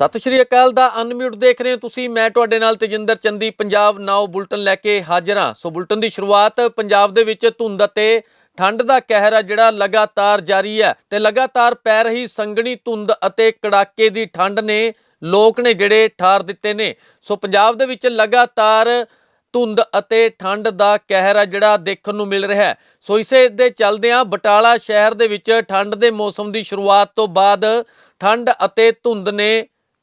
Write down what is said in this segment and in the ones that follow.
ਸਤਿ ਸ਼੍ਰੀ ਅਕਾਲ ਦਾ ਅਨਮਿਊਟ ਦੇਖ ਰਹੇ ਹੋ ਤੁਸੀਂ। ਮੈਂ ਤੁਹਾਡੇ ਨਾਲ ਤੇਜਿੰਦਰ ਚੰਦੀ, ਪੰਜਾਬ ਨਾਓ ਬੁਲਟਨ ਲੈ ਕੇ ਹਾਜ਼ਰ ਹਾਂ। ਸੋ ਬੁਲਟਨ ਦੀ ਸ਼ੁਰੂਆਤ ਪੰਜਾਬ ਦੇ ਵਿੱਚ ਧੁੰਦ ਅਤੇ ਠੰਡ ਦਾ ਕਹਿਰ ਹੈ ਜਿਹੜਾ ਲਗਾਤਾਰ ਜਾਰੀ ਹੈ। ਤੇ ਲਗਾਤਾਰ ਪੈ ਰਹੀ ਸੰਘਣੀ ਧੁੰਦ ਅਤੇ ਕੜਾਕੇ ਦੀ ਠੰਡ ਨੇ ਲੋਕ ਨੇ ਜਿਹੜੇ ਠਾਰ ਦਿੱਤੇ ਨੇ। ਸੋ ਪੰਜਾਬ ਦੇ ਵਿੱਚ ਲਗਾਤਾਰ ਧੁੰਦ ਅਤੇ ਠੰਡ ਦਾ ਕਹਿਰ ਹੈ ਜਿਹੜਾ ਦੇਖਣ ਨੂੰ ਮਿਲ ਰਿਹਾ ਹੈ। ਸੋ ਇਸੇ ਦੇ ਚੱਲਦਿਆਂ ਬਟਾਲਾ ਸ਼ਹਿਰ ਦੇ ਵਿੱਚ ਠੰਡ ਦੇ ਮੌਸਮ ਦੀ ਸ਼ੁਰੂਆਤ ਤੋਂ ਬਾਅਦ ਠੰਡ ਅਤੇ ਧੁੰਦ ਨੇ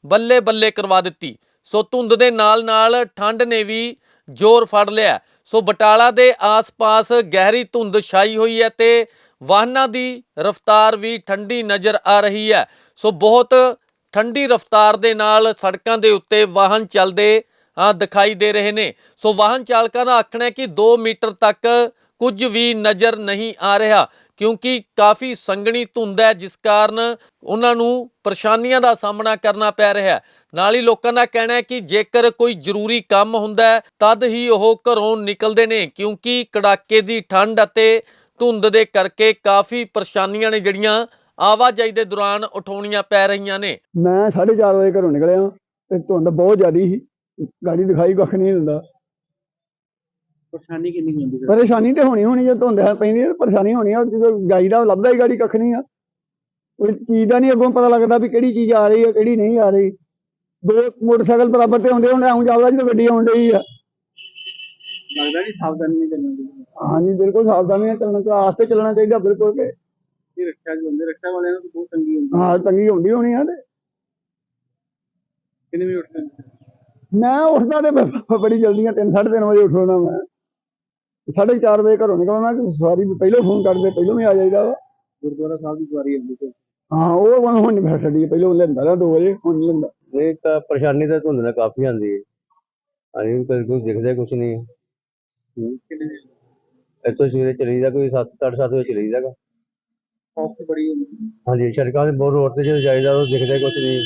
ਬੱਲੇ ਬੱਲੇ ਕਰਵਾ ਦਿੱਤੀ। ਸੋ ਧੁੰਦ ਦੇ ਨਾਲ ਨਾਲ ਠੰਡ ਨੇ ਵੀ ਜ਼ੋਰ ਫੜ ਲਿਆ। ਸੋ ਬਟਾਲਾ ਦੇ ਆਸ-ਪਾਸ ਗਹਿਰੀ ਧੁੰਦ ਛਾਈ ਹੋਈ ਹੈ ਤੇ ਵਾਹਨਾਂ ਦੀ ਰਫ਼ਤਾਰ ਵੀ ਠੰਡੀ ਨਜ਼ਰ ਆ ਰਹੀ ਹੈ। ਸੋ ਬਹੁਤ ਠੰਡੀ ਰਫ਼ਤਾਰ ਦੇ ਨਾਲ ਸੜਕਾਂ ਦੇ ਉੱਤੇ ਵਾਹਨ ਚੱਲਦੇ ਆ ਦਿਖਾਈ ਦੇ ਰਹੇ ਨੇ। ਸੋ ਵਾਹਨ ਚਾਲਕਾਂ ਦਾ ਆਖਣਾ ਹੈ ਕਿ 2 ਮੀਟਰ ਤੱਕ ਕੁਝ ਵੀ ਨਜ਼ਰ ਨਹੀਂ ਆ ਰਿਹਾ। ਕਿਉਂਕਿ ਕਾਫੀ ਸੰਘਣੀ ਧੁੰਦ ਹੈ, ਜਿਸ ਕਾਰਨ ਉਹਨਾਂ ਨੂੰ ਪਰੇਸ਼ਾਨੀਆਂ ਦਾ ਸਾਹਮਣਾ ਕਰਨਾ ਪੈ ਰਿਹਾ ਹੈ। ਨਾਲ ਹੀ ਲੋਕਾਂ ਦਾ ਕਹਿਣਾ ਹੈ ਕਿ ਜੇਕਰ ਕੋਈ ਜ਼ਰੂਰੀ ਕੰਮ ਹੁੰਦਾ ਤਦ ਹੀ ਉਹ ਘਰੋਂ ਨਿਕਲਦੇ ਨੇ, ਕਿਉਂਕਿ ਕੜਾਕੇ ਦੀ ਠੰਡ ਅਤੇ ਧੁੰਦ ਦੇ ਕਰਕੇ ਕਾਫੀ ਪਰੇਸ਼ਾਨੀਆਂ ਨੇ ਜਿਹੜੀਆਂ ਆਵਾਜਾਈ ਦੇ ਦੌਰਾਨ ਉਠਾਉਣੀਆਂ ਪੈ ਰਹੀਆਂ ਨੇ। ਮੈਂ 4:30 ਵਜੇ ਘਰੋਂ ਨਿਕਲਿਆ ਤੇ ਧੁੰਦ ਬਹੁਤ ਜ਼ਿਆਦੀ ਸੀ। ਗਾੜੀ ਦਿਖਾਈ ਕੱਖ ਨਹੀਂ ਦਿੰਦਾ। ਪਰੇਸ਼ਾਨੀ ਕਿੰਨੀ ਕੁ ਹੁੰਦੀ ਫਿਰ? ਪਰੇਸ਼ਾਨੀ ਤੇ ਹੋਣੀ ਹੋਣੀ ਜੇ ਧੁੰਦ ਹੈ ਪੈਂਦੀ ਹੈ ਪਰੇਸ਼ਾਨੀ ਹੋਣੀ ਆ ਜਦੋਂ ਗਾਈ ਦਾ ਲੱਭਦਾ ਹੀ ਗਾੜੀ ਕੱਖ ਨਹੀਂ ਆ। ਕੋਈ ਚੀਜ਼ ਦਾ ਨਹੀਂ ਅੱਗੋਂ ਪਤਾ ਲੱਗਦਾ ਵੀ ਕਿਹੜੀ ਚੀਜ਼ ਆ ਰਹੀ ਹੈ ਕਿਹੜੀ ਨਹੀਂ ਆ ਰਹੀ। ਦੋ ਮੋਟਰਸਾਈਕਲ ਬਰਾਬਰ ਤੇ ਹੁੰਦੇ ਹੁਣ ਆਉਂ ਜਾਵਦਾ ਜਦੋਂ ਗੱਡੀ ਆਉਣ ਡਈ ਆ। ਲੱਗਦਾ ਨਹੀਂ ਸਾਵਧਾਨੀ ਨਹੀਂ ਕਰਨੀ ਚਾਹੀਦੀ ਹਾਂਜੀ ਬਿਲਕੁਲ ਸਾਵਧਾਨੀ ਨਾਲ ਚੱਲਣਾ ਚਾਹੀਦਾ ਆਸਤੇ ਚੱਲਣਾ ਚਾਹੀਦਾ ਬਿਲਕੁਲ ਕਿ। ਇਹ ਰੱਖਿਆ ਜੋ ਹੁੰਦੇ ਰੱਖਿਆ ਵਾਲਿਆਂ ਨੂੰ ਤਾਂ ਬਹੁਤ ਤੰਗੀ ਹੁੰਦੀ। ਹਾਂ ਤੰਗੀ ਹੁੰਦੀ ਹੋਣੀ ਆ ਤੇ। ਕਿੰਨੇ ਵੀ ਉੱਠਦੇ? ਮੈਂ ਉੱਠਦਾ ਤੇ ਬ- ਬੜੀ ਜਲਦੀ ਆ 3:30 ਵਜੇ ਉੱਠਣਾ ਮੈਂ। 4:30 ਵਜੇ ਘਰੋਂ ਨਿਕਲਣਾ ਕਿ ਸਵਾਰੀ ਵੀ ਪਹਿਲਾਂ ਫੋਨ ਕਰਦੇ ਪਹਿਲਾਂ ਵੀ ਆ ਜਾਈਦਾ ਵਾ। ਗੁਰਦੁਆਰਾ ਸਾਹਿਬ ਦੀ ਸਵਾਰੀ ਹੁੰਦੀ ਤੇ ਹਾਂ ਉਹ ਹੁਣ ਹੁਣ ਨਹੀਂ ਛੱਡੀ ਪਹਿਲਾਂ ਲੈਂਦਾ ਰਿਹਾ 2 ਵਜੇ ਹੁਣ ਨੀ ਲੈਂਦਾ। ਇਹ ਤਾਂ ਪਰੇਸ਼ਾਨੀ ਤਾਂ ਧੁੰਦ ਨਾਲ ਕਾਫੀ ਆਉਂਦੀ ਹੈ। ਵੀ ਕਦੇ ਕੋਈ ਦਿਖਦਾ ਕੁਝ ਨਹੀਂ ਇੱਥੋਂ ਸਵੇਰੇ ਚਲੀਦਾ ਕੋਈ 7 7:30 ਵਜੇ ਚਲੀਦਾ ਗਾ ਔਖ ਬੜੀ ਹੁੰਦੀ ਹਾਂਜੀ ਸੜਕਾਂ ਦੇ ਬਹੁਤ ਰੋਡ ਤੇ ਜਦੋਂ ਜਾਈਦਾ ਉਹ ਦਿਖਦਾ ਕੁਝ ਨਹੀਂ।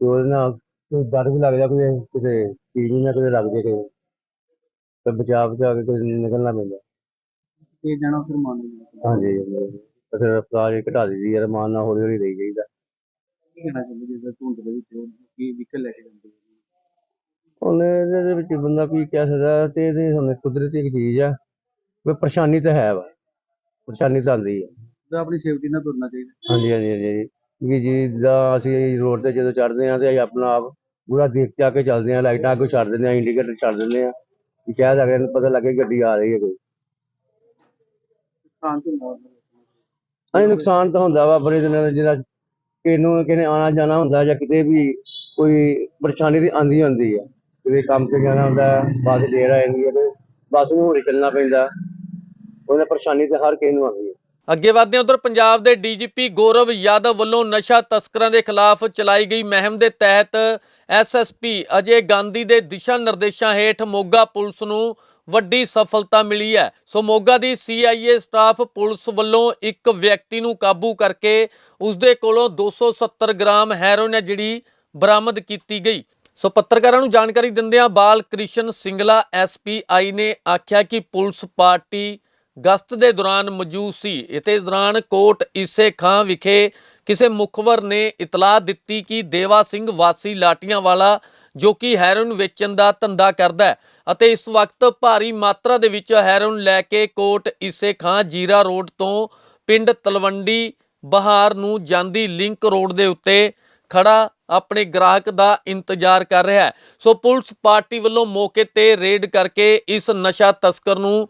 ਉਹਦੇ ਨਾਲ ਕੋਈ ਡਰ ਵੀ ਲੱਗਦਾ ਕੋਈ ਕਿਤੇ ਚੀਜ਼ ਨਾ ਕਿਤੇ ਲੱਗ ਜੇ ਕੋਈ ਤੇ ਬਚਾਅ ਬਚਾ ਕੇ ਕੋਈ ਨਿਕਲਣਾ ਪੈਂਦਾ। ਤੇ ਜਾਣਾ ਫਿਰ ਮੰਨ ਲੈਂਦਾ ਹਾਂਜੀ ਤੇ ਫਿਰ ਰਫਤਾਰ ਘਟਾ ਦਿੱਤੀ ਯਾਰ ਮਾਨ ਨਾਲ ਹੌਲੀ ਹੌਲੀ ਰਹੀ ਜਾਈਦਾ। ਕੀ ਕਹਿਣਾ ਚਾਹੁੰਦੇ ਜੇ ਧੁੰਦ ਦੇ ਵਿੱਚ ਕੀ ਵਹੀਕਲ ਲੈ ਕੇ ਜਾਂਦੇ ਹੋ? ਹੁਣ ਇਹਦੇ ਵਿੱਚ ਬੰਦਾ ਕੀ ਕਹਿ ਸਕਦਾ ਤੇ ਇਹਦੇ ਹੁਣ ਕੁਦਰਤੀ ਇੱਕ ਚੀਜ਼ ਆ ਵੀ ਪਰੇਸ਼ਾਨੀ ਤਾਂ ਹੈ ਵਾ ਪਰੇਸ਼ਾਨੀ ਤਾਂ ਆਉਂਦੀ ਹੈ ਤਾਂ ਆਪਣੀ ਸੇਫਟੀ ਨਾਲ ਤੁਰਨਾ ਚਾਹੀਦਾ। ਹਾਂਜੀ ਹਾਂਜੀ ਹਾਂਜੀ ਕਿ ਜਿੱਦਾਂ ਅਸੀਂ ਰੋਡ ਤੇ ਜਦੋਂ ਚੜ੍ਹਦੇ ਹਾਂ ਤੇ ਅਸੀਂ ਆਪਣਾ ਆਪ ਪੂਰਾ ਦੇਖ ਕੇ ਆ ਕੇ ਚੱਲਦੇ ਹਾਂ ਲਾਈਟਾਂ ਅੱਗੋਂ ਛੱਡ ਦਿੰਦੇ ਹਾਂ ਇੰਡੀਕੇਟਰ ਛੱਡ ਦਿੰਦੇ ਹਾਂ। ਕਿ ਸ਼ਾਇਦ ਅਗਲੇ ਨੂੰ ਪਤਾ ਲੱਗੇ ਗੱਡੀ ਆ ਰਹੀ ਹੈ ਕੋਈ। ਹਾਂਜੀ ਨੁਕਸਾਨ ਤਾਂ ਹੁੰਦਾ ਵਾ ਬੜੇ ਦਿਨਾਂ ਦਾ ਜਿਹੜਾ ਕਿਸੇ ਨੂੰ ਕਿਨੇ ਆਣਾ ਜਾਣਾ ਹੁੰਦਾ ਜਾਂ ਕਿਤੇ ਵੀ ਕੋਈ ਪਰੇਸ਼ਾਨੀ ਤੇ ਆਂਦੀ ਹੁੰਦੀ ਹੈ ਕਿਤੇ ਕੰਮ ਤੇ ਜਾਣਾ ਹੁੰਦਾ ਬੱਸ ਦੇਰ ਆ ਜਾਂਦੀ ਹੈ ਤੇ ਬੱਸ ਨੂੰ ਹੌਲੀ ਚੱਲਣਾ ਪੈਂਦਾ। ਉਹਨੇ ਪਰੇਸ਼ਾਨੀ ਤੇ ਹਰ ਕਿਸੇ ਨੂੰ ਆਉਂਦੀ ਹੈ ਅੱਗੇ ਵਧਦੇ ਉਧਰ, ਪੰਜਾਬ ਦੇ ਡੀਜੀਪੀ ਗੌਰਵ ਯਾਦਵ ਵੱਲੋਂ ਨਸ਼ਾ ਤਸਕਰਾਂ ਦੇ ਖਿਲਾਫ ਚਲਾਈ ਗਈ ਮਹਿਮ ਦੇ ਤਹਿਤ ਐਸਐਸਪੀ ਅਜੇ ਗਾਂਧੀ ਦੇ ਦਿਸ਼ਾ ਨਿਰਦੇਸ਼ਾਂ ਹੇਠ ਮੋਗਾ ਪੁਲਿਸ ਨੂੰ ਵੱਡੀ ਸਫਲਤਾ ਮਿਲੀ ਹੈ। ਸੋ ਮੋਗਾ ਦੀ ਸੀਆਈਏ ਸਟਾਫ ਪੁਲਿਸ ਵੱਲੋਂ ਇੱਕ ਵਿਅਕਤੀ ਨੂੰ ਕਾਬੂ ਕਰਕੇ ਉਸ ਦੇ ਕੋਲੋਂ 270 ਗ੍ਰਾਮ ਹੈਰੋਇਨ ਹੈ ਜਿਹੜੀ ਬਰਾਮਦ ਕੀਤੀ ਗਈ। ਸੋ ਪੱਤਰਕਾਰਾਂ ਨੂੰ ਜਾਣਕਾਰੀ ਦਿੰਦਿਆਂ ਬਾਲ ਕ੍ਰਿਸ਼ਨ ਸਿੰਗਲਾ ਐਸਪੀਆਈ ਨੇ ਆਖਿਆ ਕਿ ਪੁਲਿਸ ਪਾਰਟੀ ਗਸਤ ਦੇ ਦੌਰਾਨ ਮੌਜੂਦ ਸੀ ਇਤੇ ਦੌਰਾਨ ਕੋਟ ਈਸੇ ਖਾਂ ਵਿਖੇ ਕਿਸੇ ਮੁਖਬਰ ਨੇ ਇਤਲਾਹ ਦਿੱਤੀ ਕਿ ਦੇਵਾ ਸਿੰਘ ਵਾਸੀ ਲਾਟੀਆਂ ਵਾਲਾ ਜੋ ਕਿ ਹੈਰੋਇਨ ਵੇਚਣ ਦਾ ਧੰਦਾ ਕਰਦਾ ਹੈ ਅਤੇ ਇਸ ਵਕਤ ਭਾਰੀ ਮਾਤਰਾ ਦੇ ਵਿੱਚ ਹੈਰੋਇਨ ਲੈ ਕੇ ਕੋਟ ਈਸੇ ਖਾਂ ਜੀਰਾ ਰੋਡ ਤੋਂ ਪਿੰਡ ਤਲਵੰਡੀ ਬਹਾਰ ਨੂੰ ਜਾਂਦੀ ਲਿੰਕ ਰੋਡ ਦੇ ਉੱਤੇ ਖੜਾ ਆਪਣੇ ਗ੍ਰਾਹਕ ਦਾ ਇੰਤਜ਼ਾਰ ਕਰ ਰਿਹਾ ਹੈ। ਸੋ ਪੁਲਿਸ ਪਾਰਟੀ ਵੱਲੋਂ ਮੌਕੇ ਤੇ ਰੇਡ ਕਰਕੇ ਇਸ ਨਸ਼ਾ ਤਸਕਰ ਨੂੰ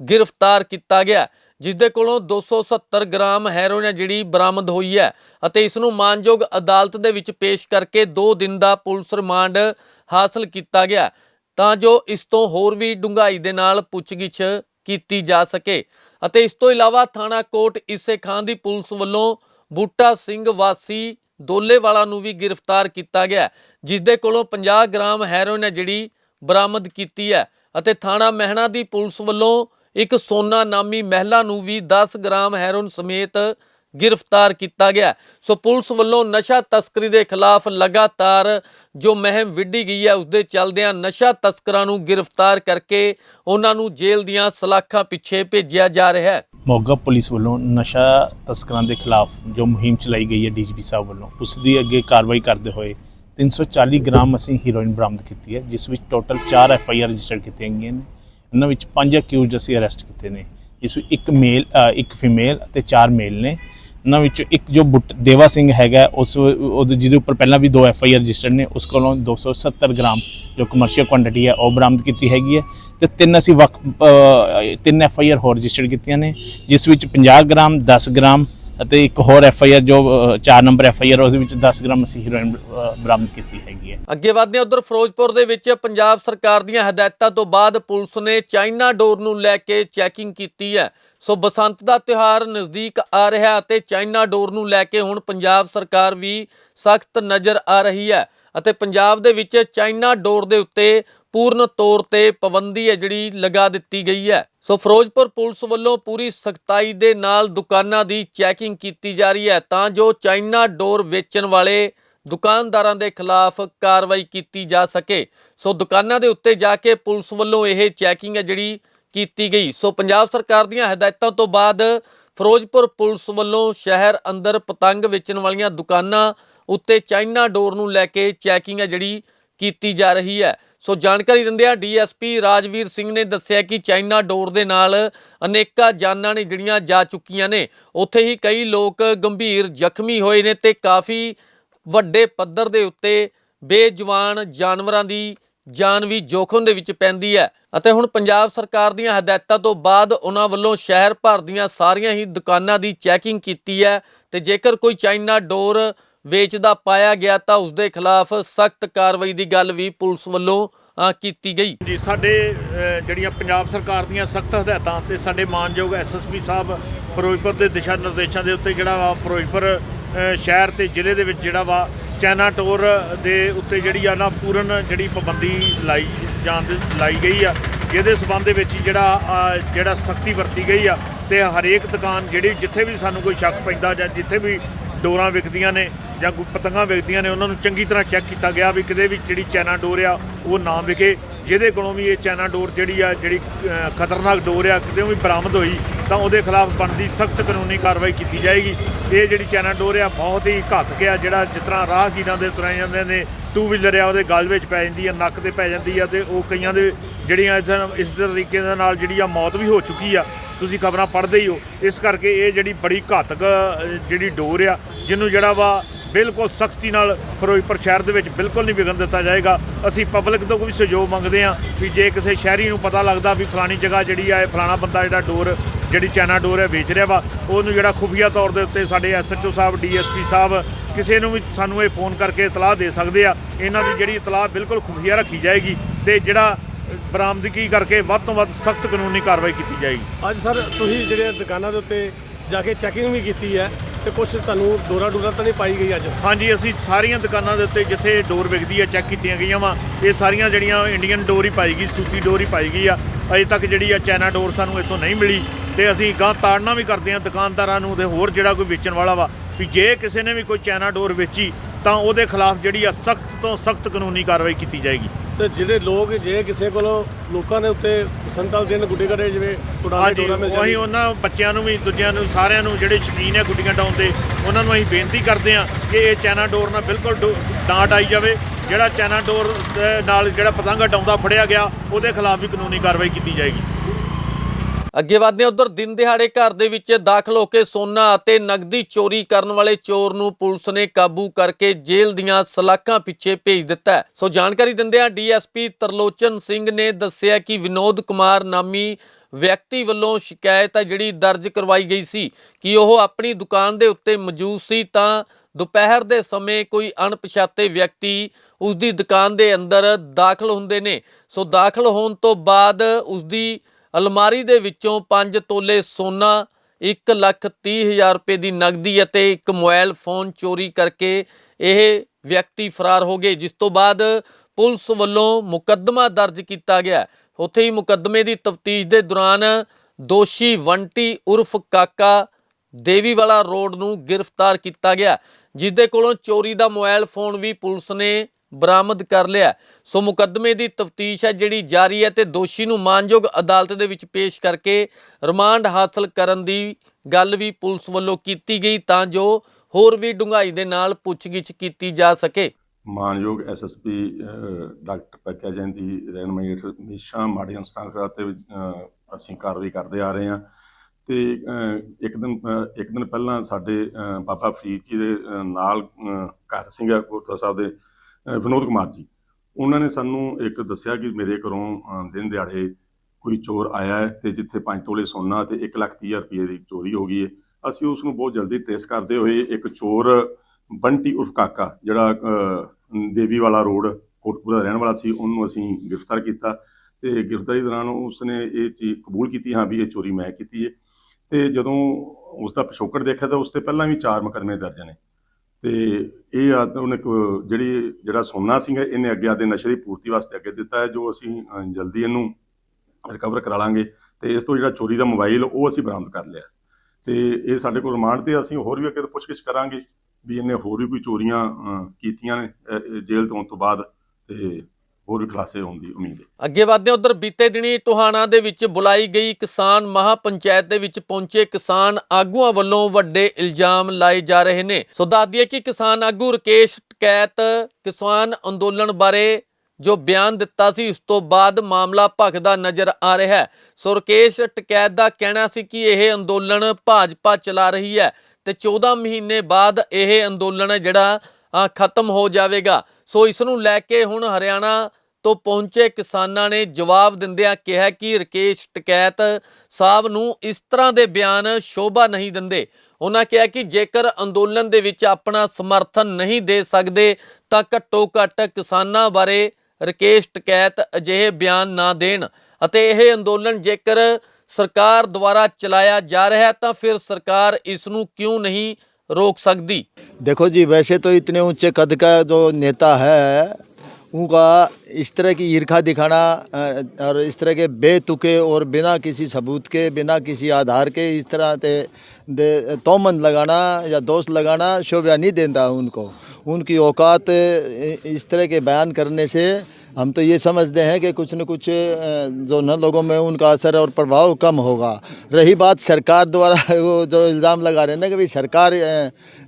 ਗ੍ਰਿਫਤਾਰ ਕੀਤਾ ਗਿਆ। ਜਿਸ ਦੇ ਕੋਲੋਂ 270 ਗ੍ਰਾਮ ਹੈਰੋਇਨ ਹੈ ਜਿਹੜੀ ਬਰਾਮਦ ਹੋਈ ਹੈ ਅਤੇ ਇਸ ਨੂੰ ਮਾਨਯੋਗ ਅਦਾਲਤ ਦੇ ਵਿੱਚ ਪੇਸ਼ ਕਰਕੇ 2 ਦਿਨ ਦਾ ਪੁਲਿਸ ਰਿਮਾਂਡ ਹਾਸਲ ਕੀਤਾ ਗਿਆ, ਤਾਂ ਜੋ ਇਸ ਤੋਂ ਹੋਰ ਵੀ ਡੂੰਘਾਈ ਦੇ ਨਾਲ ਪੁੱਛਗਿੱਛ ਕੀਤੀ ਜਾ ਸਕੇ। ਅਤੇ ਇਸ ਤੋਂ ਇਲਾਵਾ ਥਾਣਾ ਕੋਟ ਇਸੇ ਖਾਂ ਦੀ ਪੁਲਿਸ ਵੱਲੋਂ ਬੂਟਾ ਸਿੰਘ ਵਾਸੀ ਦੋਲੇਵਾਲਾ ਨੂੰ ਵੀ ਗ੍ਰਿਫਤਾਰ ਕੀਤਾ ਗਿਆ ਜਿਸ ਦੇ ਕੋਲੋਂ 50 ਗ੍ਰਾਮ ਹੈਰੋਇਨ ਹੈ ਜਿਹੜੀ ਬਰਾਮਦ ਕੀਤੀ ਹੈ। ਅਤੇ ਥਾਣਾ ਮਹਿਣਾ ਦੀ ਪੁਲਿਸ ਵੱਲੋਂ ਇੱਕ ਸੋਨਾ ਨਾਮੀ ਮਹਿਲਾ ਨੂੰ ਵੀ 10 ਗ੍ਰਾਮ ਹੈਰੋਇਨ ਸਮੇਤ ਗ੍ਰਿਫਤਾਰ ਕੀਤਾ ਗਿਆ। ਸੋ ਪੁਲਿਸ ਵੱਲੋਂ ਨਸ਼ਾ ਤਸਕਰੀ ਦੇ ਖਿਲਾਫ ਲਗਾਤਾਰ ਜੋ ਮਹਿਮ ਵਿੱਢੀ ਗਈ ਹੈ ਉਸ ਦੇ ਚੱਲਦਿਆਂ ਨਸ਼ਾ ਤਸਕਰਾਂ ਨੂੰ ਗ੍ਰਿਫਤਾਰ ਕਰਕੇ ਉਹਨਾਂ ਨੂੰ ਜੇਲ੍ਹ ਦੀਆਂ ਸਲਾਖਾਂ ਪਿੱਛੇ ਭੇਜਿਆ ਜਾ ਰਿਹਾ ਹੈ। ਮੋਗਾ ਪੁਲਿਸ ਵੱਲੋਂ ਨਸ਼ਾ ਤਸਕਰਾਂ ਦੇ ਖਿਲਾਫ ਜੋ ਮੁਹਿੰਮ ਚਲਾਈ ਗਈ ਹੈ ਡੀਜੀਪੀ ਸਾਹਿਬ ਵੱਲੋਂ, ਉਸ ਦੀ ਅੱਗੇ ਕਾਰਵਾਈ ਕਰਦੇ ਹੋਏ 340 ਗ੍ਰਾਮ ਅਸੀਂ ਹੀਰੋਇਨ ਬਰਾਮਦ ਕੀਤੀ ਹੈ, ਜਿਸ ਵਿੱਚ total 4 F I R register ਕੀਤੀਆਂ ਗਈਆਂ ਨੇ। ਉਹਨਾਂ ਵਿੱਚ ਪੰਜ ਅਕਿਊਜ਼ ਅਸੀਂ ਅਰੈਸਟ ਕੀਤੇ ਨੇ। ਇਸ ਵਿੱਚ ਇੱਕ ਮੇਲ ਇੱਕ ਫੀਮੇਲ ਅਤੇ ਚਾਰ ਮੇਲ ਨੇ। ਉਹਨਾਂ ਵਿੱਚੋਂ ਇੱਕ ਜੋ ਬੁੱਟ ਦੇਵਾ ਸਿੰਘ ਹੈਗਾ, ਉਸ ਜਿਹਦੇ ਉੱਪਰ ਪਹਿਲਾਂ ਵੀ ਦੋ ਐਫ ਆਈ ਆਰ ਰਜਿਸਟਰਡ ਨੇ, ਉਸ ਕੋਲੋਂ 270 ਗ੍ਰਾਮ ਜੋ ਕਮਰਸ਼ੀਅਲ ਕੁਆਂਟੀਟੀ ਹੈ ਉਹ ਬਰਾਮਦ ਕੀਤੀ ਹੈਗੀ ਹੈ। ਤੇ ਤਿੰਨ ਅਸੀਂ ਵਕ ਤਿੰਨ ਐਫ ਆਈ ਆਰ ਹੋਰ ਰਜਿਸਟਰਡ ਕੀਤੀਆਂ ਨੇ, ਜਿਸ ਵਿੱਚ 50 ਗ੍ਰਾਮ 10 ਗ੍ਰਾਮ ਅਤੇ ਇੱਕ ਹੋਰ ਐਫ ਆਈ ਆਰ ਜੋ 4 ਨੰਬਰ ਐਫ ਆਈ ਆਰ ਉਹਦੇ ਵਿੱਚ 10 ਗ੍ਰਾਮ ਅਸੀਂ ਹੀਰੋਇਨ ਬਰਾਮਦ ਕੀਤੀ ਹੈਗੀ ਹੈ। ਅੱਗੇ ਵਧਦੇ ਉਧਰ ਫਿਰੋਜ਼ਪੁਰ ਦੇ ਵਿੱਚ ਪੰਜਾਬ ਸਰਕਾਰ ਦੀਆਂ ਹਦਾਇਤਾਂ ਤੋਂ ਬਾਅਦ ਪੁਲਿਸ ਨੇ ਚਾਈਨਾ ਡੋਰ ਨੂੰ ਲੈ ਕੇ ਚੈਕਿੰਗ ਕੀਤੀ ਹੈ। ਸੋ ਬਸੰਤ ਦਾ ਤਿਉਹਾਰ ਨਜ਼ਦੀਕ ਆ ਰਿਹਾ ਅਤੇ ਚਾਈਨਾ ਡੋਰ ਨੂੰ ਲੈ ਕੇ ਹੁਣ ਪੰਜਾਬ ਸਰਕਾਰ ਵੀ ਸਖਤ ਨਜ਼ਰ ਆ ਰਹੀ ਹੈ। ਅਤੇ ਪੰਜਾਬ ਦੇ ਵਿੱਚ ਚਾਈਨਾ ਡੋਰ ਦੇ ਉੱਤੇ ਪੂਰਨ ਤੌਰ ਤੇ ਪਾਬੰਦੀ ਹੈ ਜਿਹੜੀ ਲਗਾ ਦਿੱਤੀ ਗਈ ਹੈ। ਸੋ ਫਿਰੋਜ਼ਪੁਰ ਪੁਲਿਸ ਵੱਲੋਂ ਪੂਰੀ ਸਖਤਾਈ ਦੇ ਨਾਲ ਦੁਕਾਨਾਂ ਦੀ ਚੈਕਿੰਗ ਕੀਤੀ ਜਾ ਰਹੀ ਹੈ ਤਾਂ ਜੋ ਚਾਈਨਾ ਡੋਰ ਵੇਚਣ ਵਾਲੇ ਦੁਕਾਨਦਾਰਾਂ ਦੇ ਖਿਲਾਫ ਕਾਰਵਾਈ ਕੀਤੀ ਜਾ ਸਕੇ। ਸੋ ਦੁਕਾਨਾਂ ਦੇ ਉੱਤੇ ਜਾ ਕੇ ਪੁਲਿਸ ਵੱਲੋਂ ਇਹ ਚੈਕਿੰਗ ਹੈ ਜਿਹੜੀ ਕੀਤੀ ਗਈ। ਸੋ ਪੰਜਾਬ ਸਰਕਾਰ ਦੀਆਂ ਹਦਾਇਤਾਂ ਤੋਂ ਬਾਅਦ ਫਿਰੋਜ਼ਪੁਰ ਪੁਲਿਸ ਵੱਲੋਂ ਸ਼ਹਿਰ ਅੰਦਰ ਪਤੰਗ ਵੇਚਣ ਵਾਲੀਆਂ ਦੁਕਾਨਾਂ ਉੱਤੇ ਚਾਈਨਾ ਡੋਰ ਨੂੰ ਲੈ ਕੇ ਚੈਕਿੰਗ ਹੈ ਜਿਹੜੀ ਕੀਤੀ ਜਾ ਰਹੀ ਹੈ। ਸੋ ਜਾਣਕਾਰੀ ਦਿੰਦਿਆਂ ਡੀਐਸਪੀ ਰਾਜਵੀਰ ਸਿੰਘ ਨੇ ਦੱਸਿਆ ਕਿ ਚਾਈਨਾ ਡੋਰ ਦੇ ਨਾਲ ਅਨੇਕਾਂ ਜਾਨਾਂ ਨੇ ਜਿਹੜੀਆਂ ਜਾ ਚੁੱਕੀਆਂ ਨੇ, ਉੱਥੇ ਹੀ ਕਈ ਲੋਕ ਗੰਭੀਰ ਜ਼ਖਮੀ ਹੋਏ ਨੇ ਤੇ ਕਾਫੀ ਵੱਡੇ ਪੱਧਰ ਦੇ ਉੱਤੇ ਬੇਜਵਾਨ ਜਾਨਵਰਾਂ ਦੀ ਜਾਨ ਵੀ ਜੋਖਮ ਦੇ ਵਿੱਚ ਪੈਂਦੀ ਹੈ। ਅਤੇ ਹੁਣ ਪੰਜਾਬ ਸਰਕਾਰ ਦੀਆਂ ਹਦਾਇਤਾਂ ਤੋਂ ਬਾਅਦ ਉਹਨਾਂ ਵੱਲੋਂ ਸ਼ਹਿਰ ਭਰ ਦੀਆਂ ਸਾਰੀਆਂ ਹੀ ਦੁਕਾਨਾਂ ਦੀ ਚੈਕਿੰਗ ਕੀਤੀ ਹੈ ਤੇ ਜੇਕਰ ਕੋਈ ਚਾਈਨਾ ਡੋਰ ਵੇਚਦਾ ਪਾਇਆ ਗਿਆ ਤਾਂ ਉਸ ਦੇ ਖਿਲਾਫ ਸਖਤ ਕਾਰਵਾਈ ਦੀ ਗੱਲ ਵੀ ਪੁਲਿਸ ਵੱਲੋਂ ਕੀਤੀ ਗਈ। ਜੀ, ਸਾਡੇ ਜਿਹੜੀਆਂ ਪੰਜਾਬ ਸਰਕਾਰ ਦੀਆਂ ਸਖਤ ਹਦਾਇਤਾਂ ਤੇ ਸਾਡੇ ਮਾਨਯੋਗ ਐਸਐਸਪੀ ਸਾਹਿਬ ਫਿਰੋਜ਼ਪੁਰ ਦੇ ਦਿਸ਼ਾ ਨਿਰਦੇਸ਼ਾਂ ਦੇ ਉੱਤੇ ਜਿਹੜਾ ਵਾ ਫਿਰੋਜ਼ਪੁਰ ਸ਼ਹਿਰ ਤੇ ਜ਼ਿਲ੍ਹੇ ਦੇ ਵਿੱਚ ਜਿਹੜਾ ਵਾ ਚਾਈਨਾ ਟੋਰ ਦੇ ਉੱਤੇ ਜਿਹੜੀ ਆ ਨਾ ਪੂਰਨ ਜਿਹੜੀ ਪਾਬੰਦੀ ਲਾਈ ਜਾਣ ਦੀ, ਲਾਈ ਗਈ ਆ। ਜਿਹਦੇ ਸਬੰਧ ਦੇ ਵਿੱਚ ਹੀ ਜਿਹੜਾ ਜਿਹੜਾ ਸਖਤੀ ਵਰਤੀ ਗਈ ਆ ਤੇ ਹਰੇਕ ਦੁਕਾਨ ਜਿਹੜੀ, ਜਿੱਥੇ ਵੀ ਸਾਨੂੰ ਕੋਈ ਸ਼ੱਕ ਪੈਂਦਾ ਜਾਂ ਜਿੱਥੇ ਵੀ ਡੋਰਾਂ ਵਿਕਦੀਆਂ ਨੇ ਜਾਂ ਕੋਈ ਪਤੰਗਾਂ ਵਿਕਦੀਆਂ ਨੇ, ਉਹਨਾਂ ਨੂੰ ਚੰਗੀ ਤਰ੍ਹਾਂ ਚੈੱਕ ਕੀਤਾ ਗਿਆ ਵੀ ਕਿਤੇ ਵੀ ਜਿਹੜੀ ਚਾਈਨਾ ਡੋਰ ਆ, ਉਹ ਨਾ ਵਿਕੇ। ਜਿਹਦੇ ਕੋਲੋਂ ਵੀ ਇਹ ਚਾਈਨਾ ਡੋਰ ਜਿਹੜੀ ਆ, ਜਿਹੜੀ ਖਤਰਨਾਕ ਡੋਰ ਆ, ਕਿਤੇ ਵੀ ਬਰਾਮਦ ਹੋਈ, ਤਾਂ ਉਹਦੇ ਖਿਲਾਫ ਬਣਦੀ ਸਖਤ ਕਾਨੂੰਨੀ ਕਾਰਵਾਈ ਕੀਤੀ ਜਾਏਗੀ। ਇਹ ਜਿਹੜੀ ਚਾਈਨਾ ਡੋਰ ਆ, ਬਹੁਤ ਹੀ ਘਾਤਕ ਆ, ਜਿਹੜਾ ਜਿਸ ਤਰ੍ਹਾਂ ਰਾਹਗੀਰਾਂ ਦੇ ਤੁਰੇ ਜਾਂਦੇ ਨੇ ਟੂ ਵੀਲਰ ਆ, ਉਹਦੇ ਗਲ ਵਿੱਚ ਪੈ ਜਾਂਦੀ ਆ, ਨੱਕ ਤੇ ਪੈ ਜਾਂਦੀ ਆ, ਤੇ ਉਹ ਕਈਆਂ ਦੇ ਜਿਹੜੀਆਂ ਇਸ ਇਸ ਤਰੀਕੇ ਦੇ ਨਾਲ ਜਿਹੜੀ ਆ ਮੌਤ ਵੀ ਹੋ ਚੁੱਕੀ ਆ। ਤੁਸੀਂ ਖਬਰਾਂ ਪੜ੍ਹਦੇ ਹੀ ਹੋ। ਇਸ ਕਰਕੇ ਇਹ ਜਿਹੜੀ ਬੜੀ ਘਾਤਕ ਜਿਹੜੀ ਡੋਰ ਆ, ਜਿਹਨੂੰ ਜਿਹੜਾ ਵਾ ਬਿਲਕੁਲ ਸਖਤੀ ਨਾਲ ਫਿਰੋਜ਼ਪੁਰ ਸ਼ਹਿਰ ਦੇ ਵਿੱਚ ਬਿਲਕੁਲ ਨਹੀਂ ਵਿਗਣ ਦਿੱਤਾ ਜਾਏਗਾ। ਅਸੀਂ ਪਬਲਿਕ ਤੋਂ ਵੀ ਸਹਿਯੋਗ ਮੰਗਦੇ ਹਾਂ ਵੀ ਜੇ ਕਿਸੇ ਸ਼ਹਿਰੀ ਨੂੰ ਪਤਾ ਲੱਗਦਾ ਵੀ ਫਲਾਣੀ ਜਗ੍ਹਾ ਜਿਹੜੀ ਆ, ਇਹ ਫਲਾਣਾ ਬੰਦਾ ਜਿਹੜਾ ਡੋਰ, ਜਿਹੜੀ ਚਾਈਨਾ ਡੋਰ ਹੈ ਵੇਚ ਰਿਹਾ ਵਾ, ਉਹਨੂੰ ਜਿਹੜਾ ਖੁਫੀਆ ਤੌਰ ਦੇ ਉੱਤੇ ਸਾਡੇ ਐਸਐਚਓ ਸਾਹਿਬ ਡੀਐਸਪੀ ਸਾਹਿਬ ਕਿਸੇ ਨੂੰ ਵੀ ਸਾਨੂੰ ਇਹ ਫੋਨ ਕਰਕੇ ਇਤਲਾਹ ਦੇ ਸਕਦੇ ਆ। ਇਹਨਾਂ ਦੀ ਜਿਹੜੀ ਇਤਲਾਹ ਬਿਲਕੁਲ ਖੁਫੀਆ ਰੱਖੀ ਜਾਏਗੀ ਤੇ ਜਿਹੜਾ ਬਰਾਮਦਗੀ ਕਰਕੇ ਵੱਧ ਤੋਂ ਵੱਧ ਸਖਤ ਕਾਨੂੰਨੀ ਕਾਰਵਾਈ ਕੀਤੀ ਜਾਏਗੀ। ਅੱਜ ਸਰ, ਤੁਸੀਂ ਜਿਹੜੇ ਦੁਕਾਨਾਂ ਦੇ ਉੱਤੇ ਜਾ ਕੇ ਚੈਕਿੰਗ ਵੀ ਕੀਤੀ ਹੈ ਤੇ ਕੁਝ ਤੁਹਾਨੂੰ ਡੋਰਾ ਡੋਰਾ ਤਾਂ ਨਹੀਂ ਪਾਈ ਗਈ ਅੱਜ? ਹਾਂਜੀ, ਅਸੀਂ ਸਾਰੀਆਂ ਦੁਕਾਨਾਂ ਦੇ ਉੱਤੇ ਜਿੱਥੇ ਡੋਰ ਵਿਕਦੀ ਹੈ ਚੈੱਕ ਕੀਤੀਆਂ ਗਈਆਂ ਵਾ। ਇਹ ਸਾਰੀਆਂ ਜਿਹੜੀਆਂ ਇੰਡੀਅਨ ਡੋਰ ਹੀ ਪਾਈ ਗਈ, ਸੂਤੀ ਡੋਰ ਹੀ ਪਾਈ ਗਈ ਆ। ਅਜੇ ਤੱਕ ਜਿਹੜੀ ਆ ਚਾਈਨਾ ਡੋਰ ਸਾਨੂੰ ਇੱਥੋਂ ਨਹੀਂ ਮਿਲੀ ਤੇ ਅਸੀਂ ਗਾਂ ਤਾੜਨਾ ਵੀ ਕਰਦੇ ਹਾਂ ਦੁਕਾਨਦਾਰਾਂ ਨੂੰ ਤੇ ਹੋਰ ਜਿਹੜਾ ਕੋਈ ਵੇਚਣ ਵਾਲਾ ਵਾ ਵੀ ਜੇ ਕਿਸੇ ਨੇ ਵੀ ਕੋਈ ਚਾਈਨਾ ਡੋਰ ਵੇਚੀ, ਤਾਂ ਉਹਦੇ ਖਿਲਾਫ ਜਿਹੜੀ ਆ ਸਖਤ ਤੋਂ ਸਖਤ ਕਾਨੂੰਨੀ ਕਾਰਵਾਈ ਕੀਤੀ ਜਾਏਗੀ। ਤੇ ਜਿਹੜੇ ਲੋਕ ਜੇ ਕਿਸੇ ਕੋਲੋਂ ਲੋਕਾਂ ਦੇ ਉੱਤੇ ਸੰਤਾਲ ਦਿਨ ਗੁੱਡੇ ਕਰੇ ਜਿਵੇਂ ਉਡਾਣੇ ਹਾਂਜੀ ਮਿਲ ਉਹੀ ਉਹਨਾਂ ਬੱਚਿਆਂ ਨੂੰ ਵੀ ਦੂਜਿਆਂ ਨੂੰ ਸਾਰਿਆਂ ਨੂੰ ਜਿਹੜੇ ਸ਼ੌਕੀਨ ਹੈ ਗੁੱਡੀਆਂ ਡਾਉਣ ਦੇ ਉਹਨਾਂ ਨੂੰ ਅਸੀਂ ਬੇਨਤੀ ਕਰਦੇ ਹਾਂ ਕਿ ਇਹ ਚਾਈਨਾ ਡੋਰ ਨਾਲ ਬਿਲਕੁਲ ਡੋ- ਨਾ ਡਾਈ ਜਾਵੇ। ਜਿਹੜਾ ਚਾਈਨਾ ਡੋਰ ਦੇ ਨਾਲ ਜਿਹੜਾ ਪਤੰਗ ਡਾਉਂਦਾ ਫੜਿਆ ਗਿਆ ਉਹਦੇ ਖਿਲਾਫ ਵੀ ਕਾਨੂੰਨੀ ਕਾਰਵਾਈ ਕੀਤੀ ਜਾਏਗੀ। ਅੱਗੇ ਵਧਦੇ ਉਧਰ, ਦਿਨ ਦਿਹਾੜੇ ਘਰ ਦੇ ਵਿੱਚ ਦਾਖਲ ਹੋ ਕੇ ਸੋਨਾ ਅਤੇ ਨਗਦੀ ਚੋਰੀ ਕਰਨ ਵਾਲੇ ਚੋਰ ਨੂੰ ਪੁਲਿਸ ਨੇ ਕਾਬੂ ਕਰਕੇ ਜੇਲ੍ਹ ਦੀਆਂ ਸਲਾਖਾਂ ਪਿੱਛੇ ਭੇਜ ਦਿੱਤਾ ਸੋ ਜਾਣਕਾਰੀ ਦਿੰਦਿਆਂ ਡੀਐਸਪੀ ਤਰਲੋਚਨ ਸਿੰਘ ਨੇ ਦੱਸਿਆ ਕਿ ਵਿਨੋਦ ਕੁਮਾਰ ਨਾਮੀ ਵਿਅਕਤੀ ਵੱਲੋਂ ਸ਼ਿਕਾਇਤ ਹੈ ਜਿਹੜੀ ਦਰਜ ਕਰਵਾਈ ਗਈ ਸੀ ਕਿ ਉਹ ਆਪਣੀ ਦੁਕਾਨ ਦੇ ਉੱਤੇ ਮੌਜੂਦ ਸੀ ਤਾਂ ਦੁਪਹਿਰ ਦੇ ਸਮੇਂ ਕੋਈ ਅਣਪਛਾਤੇ ਵਿਅਕਤੀ ਉਸ ਦੀ ਦੁਕਾਨ ਦੇ ਅੰਦਰ ਦਾਖਲ ਹੁੰਦੇ ਨੇ। ਸੋ ਦਾਖਲ ਹੋਣ ਤੋਂ ਬਾਅਦ ਉਸ ਦੀ ਅਲਮਾਰੀ ਦੇ ਵਿੱਚੋਂ 5 ਤੋਲੇ ਸੋਨਾ 1 ਲੱਖ 30 ਹਜ਼ਾਰ ਰੁਪਏ ਦੀ ਨਗਦੀ ਅਤੇ ਇੱਕ ਮੋਬਾਈਲ ਫੋਨ ਚੋਰੀ ਕਰਕੇ ਇਹ ਵਿਅਕਤੀ ਫਰਾਰ ਹੋ ਗਏ, ਜਿਸ ਤੋਂ ਬਾਅਦ ਪੁਲਿਸ ਵੱਲੋਂ ਮੁਕੱਦਮਾ ਦਰਜ ਕੀਤਾ ਗਿਆ। ਉੱਥੇ ਹੀ ਮੁਕੱਦਮੇ ਦੀ ਤਫਤੀਸ਼ ਦੇ ਦੌਰਾਨ ਦੋਸ਼ੀ ਵੰਟੀ ਉਰਫ ਕਾਕਾ ਦੇਵੀਵਾਲਾ ਰੋਡ ਨੂੰ ਗ੍ਰਿਫਤਾਰ ਕੀਤਾ ਗਿਆ ਜਿਸ ਦੇ ਕੋਲੋਂ ਚੋਰੀ ਦਾ ਮੋਬਾਈਲ ਫੋਨ ਵੀ ਪੁਲਿਸ ਨੇ ਬਰਾਮਦ ਕਰ ਲਿਆ ਸੋ ਮੁਕੱਦਮੇ ਦੀ ਤਫਤੀਸ਼ ਹੈ, ਜਿਹੜੀ ਜਾਰੀ ਹੈ ਤੇ ਦੋਸ਼ੀ ਨੂੰ ਮਾਨਯੋਗ ਅਦਾਲਤ ਦੇ ਵਿੱਚ ਪੇਸ਼ ਕਰਕੇ ਰਿਮਾਂਡ ਹਾਸਲ ਕਰਨ ਦੀ ਗੱਲ ਵੀ ਪੁਲਿਸ ਵੱਲੋਂ ਕੀਤੀ ਗਈ ਤਾਂ ਜੋ ਹੋਰ ਵੀ ਡੂੰਘਾਈ ਦੇ ਨਾਲ ਪੁੱਛਗਿੱਛ ਕੀਤੀ ਜਾ ਸਕੇ। ਮਾਨਯੋਗ ਐਸਐਸਪੀ ਡਾਕਟਰ ਪ੍ਰਕਿਆ ਜੈਨ ਦੀ ਰਹਿਨਮਾਈ ਹਮੇਸ਼ਾ ਮਾੜੇ ਅਨਸਰਾਂ ਤੇ ਅਸੀਂ ਕਾਰਵਾਈ ਕਰਦੇ ਆ ਰਹੇ ਹਾਂ। ਤੇ ਇੱਕ ਦਿਨ ਇੱਕ ਦਿਨ ਪਹਿਲਾਂ ਸਾਡੇ ਬਾਬਾ ਫਰੀਦ ਜੀ ਦੇ ਨਾਲ ਘਰ ਸਿੰਘਾ ਗੁਰਦੁਆਰਾ ਸਾਹਿਬ ਦੇ ਵਿਨੋਦ ਕੁਮਾਰ ਜੀ ਉਹਨਾਂ ਨੇ ਸਾਨੂੰ ਇੱਕ ਦੱਸਿਆ ਕਿ ਮੇਰੇ ਘਰੋਂ ਦਿਨ ਦਿਹਾੜੇ ਕੋਈ ਚੋਰ ਆਇਆ ਹੈ ਤੇ ਜਿੱਥੇ 5 ਤੋਲੇ ਸੋਨਾ ਤੇ 1 ਲੱਖ ਤੀਹ ਹਜ਼ਾਰ ਰੁਪਏ ਦੀ ਚੋਰੀ ਹੋ ਗਈ ਹੈ। ਅਸੀਂ ਉਸ ਨੂੰ ਬਹੁਤ ਜਲਦੀ ਟ੍ਰੇਸ ਕਰਦੇ ਹੋਏ ਇੱਕ ਚੋਰ ਬੰਟੀ ਉਰਫ ਕਾਕਾ ਜਿਹੜਾ ਅਹ, ਦੇਵੀ ਵਾਲਾ ਰੋਡ ਕੋਟਪੁਰਾ ਰਹਿਣ ਵਾਲਾ ਸੀ ਉਹਨੂੰ ਅਸੀਂ ਗ੍ਰਿਫਤਾਰ ਕੀਤਾ ਤੇ ਗ੍ਰਿਫਤਾਰੀ ਦੌਰਾਨ ਉਸਨੇ ਇਹ ਚੀਜ਼ ਕਬੂਲ ਕੀਤੀ ਹਾਂ ਵੀ ਇਹ ਚੋਰੀ ਮੈਂ ਕੀਤੀ ਹੈ। ਤੇ ਜਦੋਂ ਉਸ ਦਾ ਪਿਛੋਕੜ ਦੇਖਿਆ ਤਾਂ ਉਸ ਤੇ ਪਹਿਲਾਂ ਵੀ ਚਾਰ ਮੁਕੱਦਮੇ ਦਰਜ ਨੇ। ਤੇ ਇਹ ਆ ਉਹਨੇ ਕੋ- ਜਿਹੜੀ, ਜਿਹੜਾ ਸੋਨਾ ਸੀਗਾ ਇਹਨੇ ਅੱਗੇ ਆਦੇ ਨਸ਼ੇ ਦੀ ਪੂਰਤੀ ਵਾਸਤੇ ਅੱਗੇ ਦਿੱਤਾ ਹੈ, ਜੋ ਅਸੀਂ ਜਲਦੀ ਇਹਨੂੰ ਰਿਕਵਰ ਕਰਾ ਲਾਂਗੇ। ਤੇ ਇਸ ਤੋਂ ਜਿਹੜਾ ਚੋਰੀ ਦਾ ਮੋਬਾਈਲ ਉਹ ਅਸੀਂ ਬਰਾਮਦ ਕਰ ਲਿਆ। ਤੇ ਇਹ ਸਾਡੇ ਕੋਲ ਰਿਮਾਂਡ ਤੇ ਅਸੀਂ ਹੋਰ ਵੀ ਅੱਗੇ ਤੋਂ ਪੁੱਛਗਿੱਛ ਕਰਾਂਗੇ ਵੀ ਇਹਨੇ ਹੋਰ ਵੀ ਕੋਈ ਚੋਰੀਆਂ ਕੀਤੀਆਂ ਨੇ ਜੇਲ੍ਹ ਤੋਂ ਆਉਣ ਤੋਂ ਬਾਅਦ। ਤੇ ਹੋਰ ਵੀ ਹੋਣ ਦੀ ਉਮੀਦ ਹੈ। ਅੱਗੇ ਵਧਦੇ ਉਧਰ ਬੀਤੇ ਦਿਨੀ ਟੋਹਾਣਾ ਦੇ ਵਿੱਚ ਬੁਲਾਈ ਗਈ ਕਿਸਾਨ ਮਹਾਪੰਚਾਇਤ ਦੇ ਵਿੱਚ ਪਹੁੰਚੇ ਕਿਸਾਨ ਆਗੂਆਂ ਵੱਲੋਂ ਵੱਡੇ ਇਲਜ਼ਾਮ ਲਾਏ ਜਾ ਰਹੇ ਨੇ। ਸੋ ਦੱਸ ਦਈਏ ਕਿ ਕਿਸਾਨ ਆਗੂ ਰਕੇਸ਼ ਟਕੈਤ ਕਿਸਾਨ ਅੰਦੋਲਨ ਬਾਰੇ ਜੋ ਬਿਆਨ ਦਿੱਤਾ ਸੀ, ਉਸ ਤੋਂ ਬਾਅਦ ਮਾਮਲਾ ਭਖਦਾ ਨਜ਼ਰ ਆ ਰਿਹਾ ਹੈ। ਸੋ ਰਕੇਸ਼ ਟਕੈਤ ਦਾ ਕਹਿਣਾ ਸੀ ਕਿ ਇਹ ਅੰਦੋਲਨ ਭਾਜਪਾ ਚਲਾ ਰਹੀ ਹੈ ਤੇ 14 ਮਹੀਨੇ ਬਾਅਦ ਇਹ ਅੰਦੋਲਨ ਜਿਹੜਾ ਖਤਮ ਹੋ ਜਾਵੇਗਾ। ਸੋ ਇਸ ਨੂੰ ਲੈ ਕੇ ਹੁਣ ਹਰਿਆਣਾ ਤੋਂ ਪਹੁੰਚੇ ਕਿਸਾਨਾਂ ਨੇ ਜਵਾਬ ਦਿੰਦਿਆਂ ਕਿਹਾ ਕਿ ਰਕੇਸ਼ ਟਕੈਤ ਸਾਹਿਬ ਨੂੰ ਇਸ ਤਰ੍ਹਾਂ ਦੇ ਬਿਆਨ ਸ਼ੋਭਾ ਨਹੀਂ ਦਿੰਦੇ। ਉਹਨਾਂ ਕਿਹਾ ਕਿ ਜੇਕਰ ਅੰਦੋਲਨ ਦੇ ਵਿੱਚ ਆਪਣਾ ਸਮਰਥਨ ਨਹੀਂ ਦੇ ਸਕਦੇ ਤਾਂ ਘੱਟੋ ਘੱਟ ਕਿਸਾਨਾਂ ਬਾਰੇ ਰਕੇਸ਼ ਟਕੈਤ ਅਜਿਹੇ ਬਿਆਨ ਨਾ ਦੇਣ ਅਤੇ ਇਹ ਅੰਦੋਲਨ ਜੇਕਰ ਸਰਕਾਰ ਦੁਆਰਾ ਚਲਾਇਆ ਜਾ ਰਿਹਾ ਤਾਂ ਫਿਰ ਸਰਕਾਰ ਇਸ ਨੂੰ ਕਿਉਂ ਨਹੀਂ रोक सकती देखो जी, वैसे तो इतने ऊँचे कद का जो नेता है, उनका इस तरह की ईर्खा दिखाना और इस तरह के बेतुके और बिना किसी सबूत के, बिना किसी आधार के इस तरह से तोमन लगाना या दोष लगाना शोभा नहीं देता उनको। उनकी औकात इस तरह के बयान करने से हम तो ये समझते हैं कि कुछ न कुछ जो न लोगों में उनका असर और प्रभाव कम होगा। रही बात सरकार द्वारा वो जो इल्ज़ाम लगा रहे हैं ना कि भाई सरकार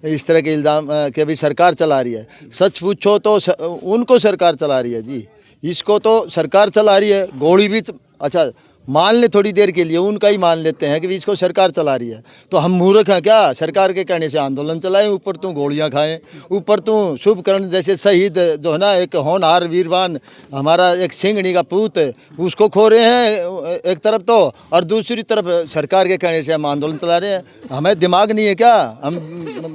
इस तरह के इल्ज़ाम के अभी सरकार चला रही है। सच पूछो तो उनको सरकार चला रही है, जी। इसको तो सरकार चला रही है, गोली भी अच्छा मान ले थोड़ी देर के लिए, उनका ही मान लेते हैं कि इसको सरकार चला रही है। तो हम मूर्ख हैं क्या? सरकार के कहने से आंदोलन चलाएँ, ऊपर तू गोलियाँ खाएँ, ऊपर तू शुभकर्ण जैसे शहीद जो है ना, एक होनहार वीरवान, हमारा एक सिंगड़ी का पूत, उसको खो रहे हैं, एक तरफ़ तो और दूसरी तरफ़ सरकार के कहने से हम आंदोलन चला रहे हैं। हमें दिमाग नहीं है क्या? हम